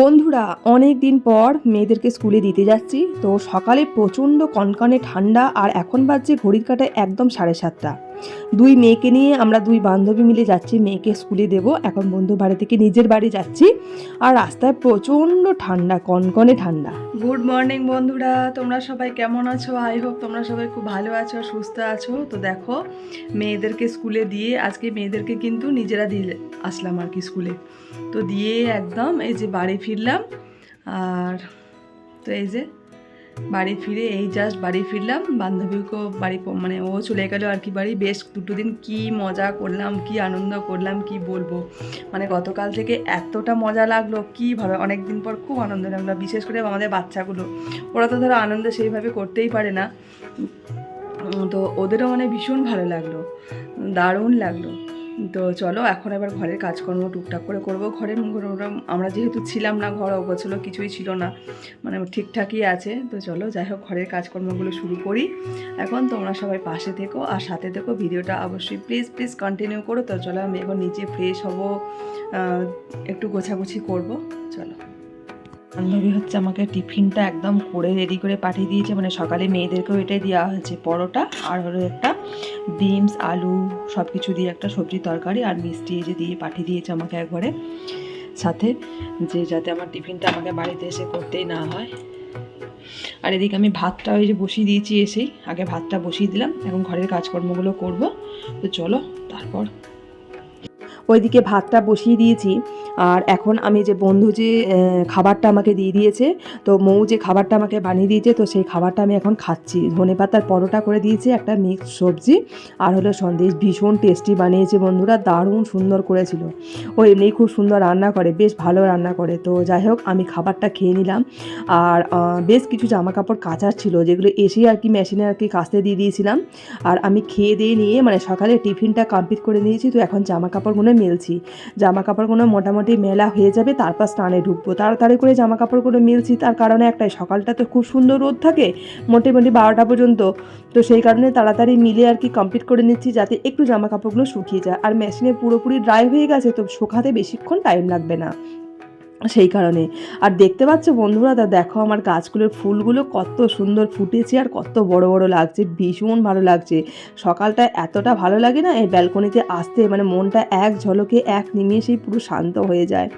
বন্ধুরা অনেক দিন পর মেয়েদেরকে স্কুলে দিতে যাচ্ছি। তো সকালে প্রচণ্ড কনকনে ঠান্ডা আর এখন বাজছে ঘড়ির কাটায় একদম সাড়ে সাতটা। দুই মেয়েকে নিয়ে আমরা দুই বান্ধবী মিলে যাচ্ছি, মেয়েকে স্কুলে দেব। এখন বন্ধু বাড়ি থেকে নিজের বাড়ি যাচ্ছি আর রাস্তায় প্রচণ্ড ঠান্ডা, কনকনে ঠান্ডা। গুড মর্নিং বন্ধুরা, তোমরা সবাই কেমন আছো? আই হোপ তোমরা সবাই খুব ভালো আছো সুস্থ আছো। তো দেখো, মেয়েদেরকে স্কুলে দিয়ে, আজকে মেয়েদেরকে কিন্তু নিজেরা দিয়ে আসলাম আর কি স্কুলে। তো দিয়ে একদম এই যে বাড়ি ফিরলাম আর তো এই যে বাড়ি ফিরে এই জাস্ট বাড়ি ফিরলাম। বান্ধবীকেও বাড়ি মানে ও চলে গেল আর কি বাড়ি। বেশ দুটো দিন কি মজা করলাম, কি আনন্দ করলাম, কি বলব। মানে গতকাল থেকে এতটা মজা লাগল, কি ভাবে অনেক দিন পর খুব আনন্দ লাগল। বিশেষ করে আমাদের বাচ্চাগুলো। ওরা তো ধরো আনন্দ সেইভাবে করতেই পারে না। তো ওদেরও মানে ভীষণ ভালো লাগল। দারুণ লাগল। তো চলো, এখন এবার ঘরের কাজকর্ম টুকটাক করে করব। ঘরের ঘর- আমরা যেহেতু ছিলাম না ঘর, অগোছল কিছুই ছিল না মানে ঠিকঠাকই আছে। তো চলো, যাই হোক, ঘরের কাজকর্মগুলো শুরু করি। এখন তোমরা সবাই পাশে থেকো আর সাথে থেকো ভিডিওটা অবশ্যই প্লিজ প্লিজ কন্টিনিউ করো। তো চলো, আমি এখন নিচে ফ্রেশ হব একটু গোছাগুছি করব। চলো। বান্ধবী হচ্ছে আমাকে টিফিনটা একদম করে রেডি করে পাঠিয়ে দিয়েছে। মানে সকালে মেয়েদেরকেও এটাই দেওয়া হয়েছে, পরোটা আর হলো একটা বিনস আলু সব কিছু দিয়ে একটা সবজি তরকারি আর মিষ্টি যে দিয়ে পাঠিয়ে দিয়েছে আমাকে একবারে। সাথে যে যাতে আমার টিফিনটা আমাকে বাড়িতে এসে করতেই না হয়। আর এদিকে আমি ভাতটা ওই যে বসিয়ে দিয়েছি এসেই। আগে ভাতটা বসিয়ে দিলাম, এখন ঘরের কাজকর্মগুলো করব। তো চলো, তারপর। ওইদিকে ভাতটা বসিয়ে দিয়েছি। আর এখন আমি যে বন্ধু যে খাবারটা আমাকে দিয়ে দিয়েছে, তো মৌ যে খাবারটা আমাকে বানিয়ে দিয়েছে, তো সেই খাবারটা আমি এখন খাচ্ছি। ধনে পাতার পরোটা করে দিয়েছে, একটা মিক্স সবজি, আর হলো সন্দেশ ভীষণ টেস্টি বানিয়েছে বন্ধুরা, দারুণ সুন্দর করেছিল। ও এমনি খুব সুন্দর রান্না করে, বেশ ভালো রান্না করে। তো যাই হোক, আমি খাবারটা খেয়ে নিলাম। আর বেশ কিছু জামা কাপড় কাচার ছিল, যেগুলো এসে আর কি মেশিনে আর কি কাচতে দিয়ে দিয়েছিলাম। আর আমি খেয়ে দিয়ে নিয়ে মানে সকালে টিফিনটা কমপ্লিট করে নিয়েছি, তো এখন জামা কাপড়গুলো মেলছি। জামা কাপড়গুলো মোটামুটি মেলা হয়ে যাবে, তারপর স্নানে ঢুকবো। তাড়াতাড়ি করে জামা কাপড়গুলো মিলছি, তার কারণে একটাই, সকালটা তো খুব সুন্দর রোদ থাকে, মোটামুটি বারোটা পর্যন্ত। তো সেই কারণে তাড়াতাড়ি মিলে আর কি কমপ্লিট করে নিচ্ছি, যাতে একটু জামা কাপড়গুলো শুকিয়ে যায়। আর মেশিনে পুরোপুরি ড্রাই হয়ে গেছে, তো শুকাতে বেশিক্ষণ টাইম লাগবে না। সেই কারণে। আর দেখতে পাচ্ছ বন্ধুরা, তা দেখো আমার গাছগুলোর ফুলগুলো কত সুন্দর ফুটেছে আর কত বড় বড় লাগছে, ভীষণ ভালো লাগছে। সকালটা এতটা ভালো লাগে না, এই ব্যালকনিতে আসতে মানে মনটা এক ঝলকে, এক নিমিষেই পুরো শান্ত হয়ে যায়।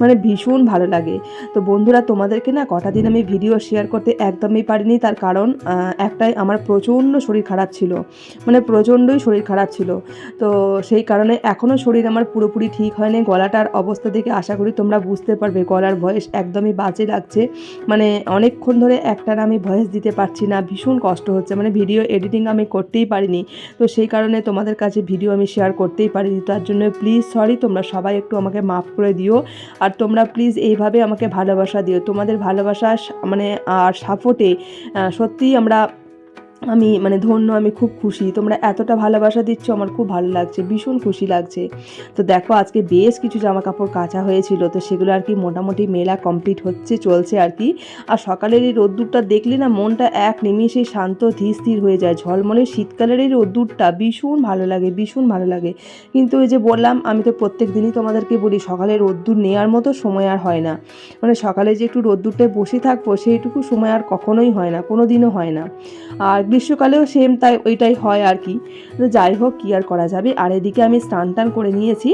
মানে ভীষণ ভালো লাগে। তো বন্ধুরা, তোমাদেরকে না কটা দিন আমি ভিডিও শেয়ার করতে একদমই পারিনি, তার কারণ একটাই আমার প্রচণ্ড শরীর খারাপ ছিল। মানে প্রচণ্ডই শরীর খারাপ ছিল। তো সেই কারণে এখনও শরীর আমার পুরোপুরি ঠিক হয়নি, গলাটার অবস্থা থেকে আশা করি তোমরা বুঝতে পারবে গলার ভয়েস একদমই বাজে লাগছে। মানে অনেকক্ষণ ধরে একটানা আমি ভয়েস দিতে পারছি না, ভীষণ কষ্ট হচ্ছে। মানে ভিডিও এডিটিং আমি করতেই পারিনি। তো সেই কারণে তোমাদের কাছে ভিডিও আমি শেয়ার করতেই পারিনি। তার জন্য প্লিজ সরি তোমরা সবাই একটু আমাকে মাফ করে দিও। আর তোমরা প্লিজ এইভাবে আমাকে ভালোবাসা দিও। তোমাদের ভালোবাসা মানে আর সাপোর্টে সত্যিই আমরা আমি মানে ধন্য, আমি খুব খুশি। তোমরা এতটা ভালোবাসা দিচ্ছ, আমার খুব ভালো লাগছে, ভীষণ খুশি লাগছে। তো দেখো, আজকে বেশ কিছু জামা কাপড় কাচা হয়েছিল, তো সেগুলো আর কি মোটামুটি মেলা কমপ্লিট হচ্ছে, চলছে আর কি। আর সকালের এই রোদ্দুরটা দেখলে না, মনটা এক নিমিষেই শান্ত ধীর স্থির হয়ে যায়। ঝলমলে শীতকালের এই রোদ্দুরটা ভীষণ ভালো লাগে, ভীষণ ভালো লাগে। কিন্তু ওই যে বললাম, আমি তো প্রত্যেক দিনই তোমাদেরকে বলি, সকালে রোদ্দুর নেওয়ার মতো সময় আর হয় না। মানে সকালে যে একটু রোদ্দুরটায় বসে থাকব, সেইটুকু সময় আর কখনোই হয় না কোনো দিনও হয় না। আর গ্রীষ্মকালেও সেম তাই ওইটাই হয় আর কি। যাই হোক, কী আর করা যাবে? আর এদিকে আমি স্নান টান করে নিয়েছি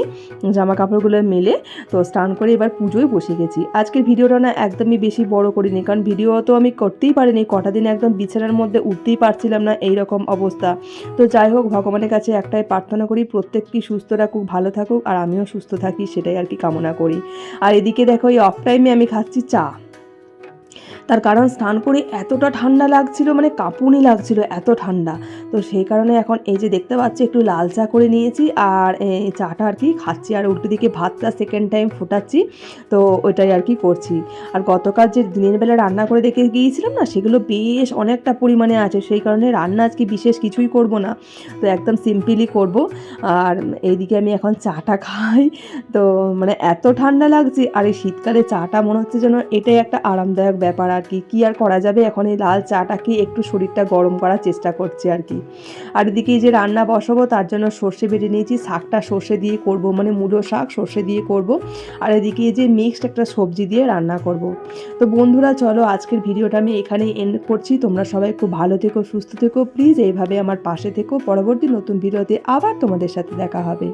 জামা কাপড়গুলো মেলে, তো স্নান করে এবার পুজোয় বসে গেছি। আজকের ভিডিওটা না একদমই বেশি বড় করিনি, কারণ ভিডিও তো আমি করতেই পারিনি, কটা দিন একদম বিছানার মধ্যে উঠতেই পারছিলাম না এই রকম অবস্থা। তো যাই হোক, ভগবানের কাছে একটাই প্রার্থনা করি প্রত্যেকটি সুস্থ রাখুক, ভালো থাকুক, আর আমিও সুস্থ থাকি, সেটাই আর কি কামনা করি। আর এদিকে দেখো, এই অফ টাইমে আমি খাচ্ছি চা। তার কারণ স্নান করে এতটা ঠান্ডা লাগছিল মানে কাঁপুনি লাগছিল এত ঠান্ডা। তো সেই কারণে এখন এই যে দেখতে পাচ্ছি, একটু লাল চা করে নিয়েছি আর চাটা আর কি খাচ্ছি আর উল্টো দিকে ভাতটা সেকেন্ড টাইম ফোটাচ্ছি, তো ওইটাই আর কি করছি। আর গতকাল যে দিনের বেলা রান্না করে দেখে গিয়েছিলাম না, সেগুলো বেশ অনেকটা পরিমাণে আছে, সেই কারণে রান্না আজকে বিশেষ কিছুই করব না। তো একদম সিম্পলি করব। আর এইদিকে আমি এখন চাটা খাই, তো মানে এত ঠান্ডা লাগছে আর এই শীতকালে চাটা মনে হচ্ছে যেন এটাই একটা আরামদায়ক ব্যাপার আর কি, কী আর করা যাবে? এখন এই লাল চাটাকে একটু শরীরটা গরম করার চেষ্টা করছে আর কি। আর এদিকে এই যে রান্না বসাবো, তার জন্য সর্ষে বেটে নিয়েছি, শাকটা সর্ষে দিয়ে করব মানে মূলো শাক সর্ষে দিয়ে করব। আর এদিকে এই যে মিক্সড একটা সবজি দিয়ে রান্না করব। তো বন্ধুরা, চলো আজকের ভিডিওটা আমি এখানেই এন্ড করছি। তোমরা সবাই খুব ভালো থেকো, সুস্থ থেকো। প্লিজ এইভাবে আমার পাশে থেকো। পরবর্তী নতুন ভিডিওতে আবার তোমাদের সাথে দেখা হবে।